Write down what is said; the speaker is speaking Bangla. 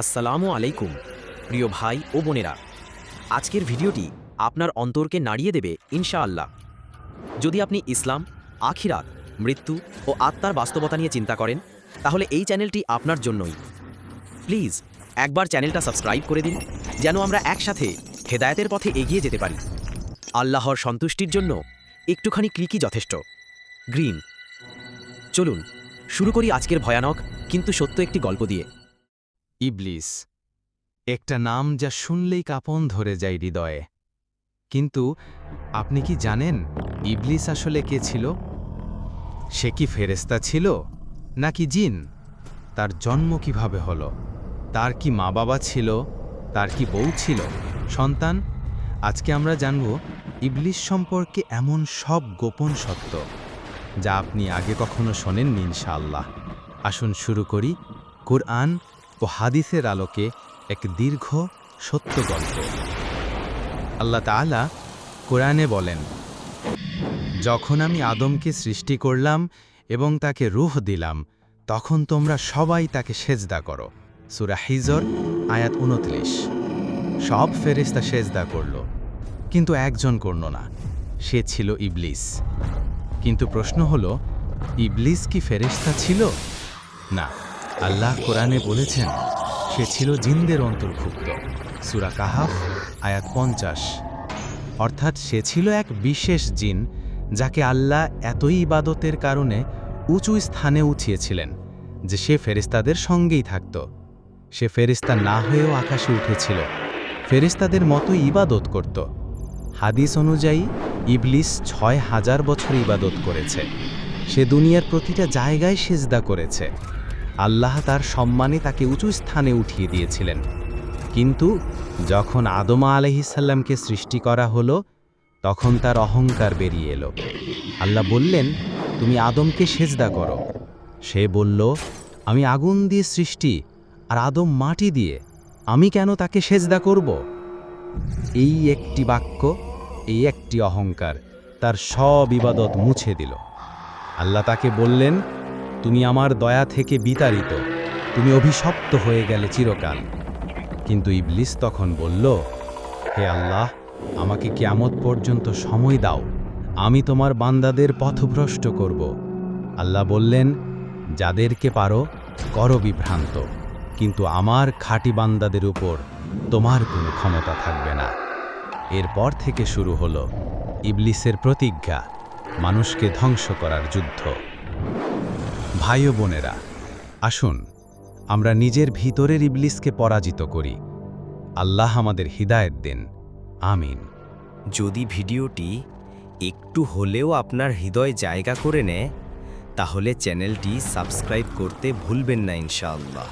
আসসালামু আলাইকুম, প্রিয় ভাই ও বোনেরা। আজকের ভিডিওটি আপনার অন্তরকে নাড়িয়ে দেবে, ইনশাআল্লাহ। যদি আপনি ইসলাম, আখিরাত, মৃত্যু ও আত্মার বাস্তবতা নিয়ে চিন্তা করেন, তাহলে এই চ্যানেলটি আপনার জন্যই। প্লিজ, একবার চ্যানেলটা সাবস্ক্রাইব করে দিন, যেন আমরা একসাথে হেদায়তের পথে এগিয়ে যেতে পারি। আল্লাহর সন্তুষ্টির জন্য একটুখানি ক্লিকই যথেষ্ট। গ্রিন। চলুন, শুরু করি আজকের ভয়ানক, কিন্তু সত্য একটি গল্প দিয়ে। ইবলিস। একটা নাম যা শুনলেই কাঁপন ধরে যায় হৃদয়ে। কিন্তু আপনি কি জানেন ইবলিস আসলে কে ছিল? সে কি ফেরেস্তা ছিল নাকি জিন? তার জন্ম কীভাবে হলো? তার কি মা বাবা ছিল? তার কি বউ ছিল? সন্তান, আজকে আমরা জানব ইবলিস সম্পর্কে এমন সব গোপন সত্য যা আপনি আগে কখনো শোনেননি ইনশাআল্লাহ। আসুন শুরু করি কুরআন ও হাদিসের আলোকে এক দীর্ঘ সত্য গল্প। আল্লাহ তাআলা কোরআনে বলেন, যখন আমি আদমকে সৃষ্টি করলাম এবং তাকে রুহ দিলাম, তখন তোমরা সবাই তাকে সেজদা করো। সুরা হিজর, আয়াত উনত্রিশ সব ফেরেস্তা সেজদা করল, কিন্তু একজন করল না, সে ছিল ইবলিস। কিন্তু প্রশ্ন হল, ইবলিস কি ফেরেস্তা ছিল? না আল্লাহ কোরআনে বলেছেন, সে ছিল জিনদের অন্তর্ভুক্ত। সুরা কাহাফ, আয়াত পঞ্চাশ। অর্থাৎ সে ছিল এক বিশেষ জিন, যাকে আল্লাহ এতই ইবাদতের কারণে উঁচু স্থানে উঠিয়েছিলেন যে সে ফেরেস্তাদের সঙ্গেই থাকত। সে ফেরেস্তা না হয়েও আকাশে উঠেছিল। ফেরেস্তাদের মতো ইবাদত করত। হাদিস অনুযায়ী, ইবলিস ছয় হাজার বছর ইবাদত করেছে। সে দুনিয়ার প্রতিটা জায়গায় সেজদা করেছে। আল্লাহ তার সম্মানে তাকে উঁচু স্থানে উঠিয়ে দিয়েছিলেন। কিন্তু যখন আদমা আলহিসাল্লামকে সৃষ্টি করা হলো, তখন তার অহংকার বেরিয়ে এলো। আল্লাহ বললেন, তুমি আদমকে সেজদা করো। সে বলল, আমি আগুন দিয়ে সৃষ্টি আর আদম মাটি দিয়ে, আমি কেন তাকে সেজদা করব? এই একটি বাক্য, এই একটি অহংকার তার সব ইবাদত মুছে দিল। আল্লাহ তাকে বললেন তুমি আমার দয়া থেকে বিতাড়িত। তুমি অভিশপ্ত হয়ে গেলে চিরকাল। কিন্তু ইবলিস তখন বলল, হে আল্লাহ, আমাকে কিয়ামত পর্যন্ত সময় দাও। আমি তোমার বান্দাদের পথভ্রষ্ট করব। আল্লাহ বললেন, যাদেরকে পারো, করো বিভ্রান্ত। কিন্তু আমার খাঁটি বান্দাদের উপর তোমার কোনো ক্ষমতা থাকবে না। এরপর থেকে শুরু হলো ইবলিসের প্রতিজ্ঞা, মানুষকে ধ্বংস করার যুদ্ধ। ভাই ও বোনেরা আসুন, আমরা নিজের ভিতরের ইবলিসকে পরাজিত করি। আল্লাহ আমাদের হৃদায়ত দেন। আমিন। যদি ভিডিওটি একটু হলেও আপনার হৃদয় জায়গা করে নেয়, তাহলে চ্যানেলটি সাবস্ক্রাইব করতে ভুলবেন না ইনশাআল্লাহ।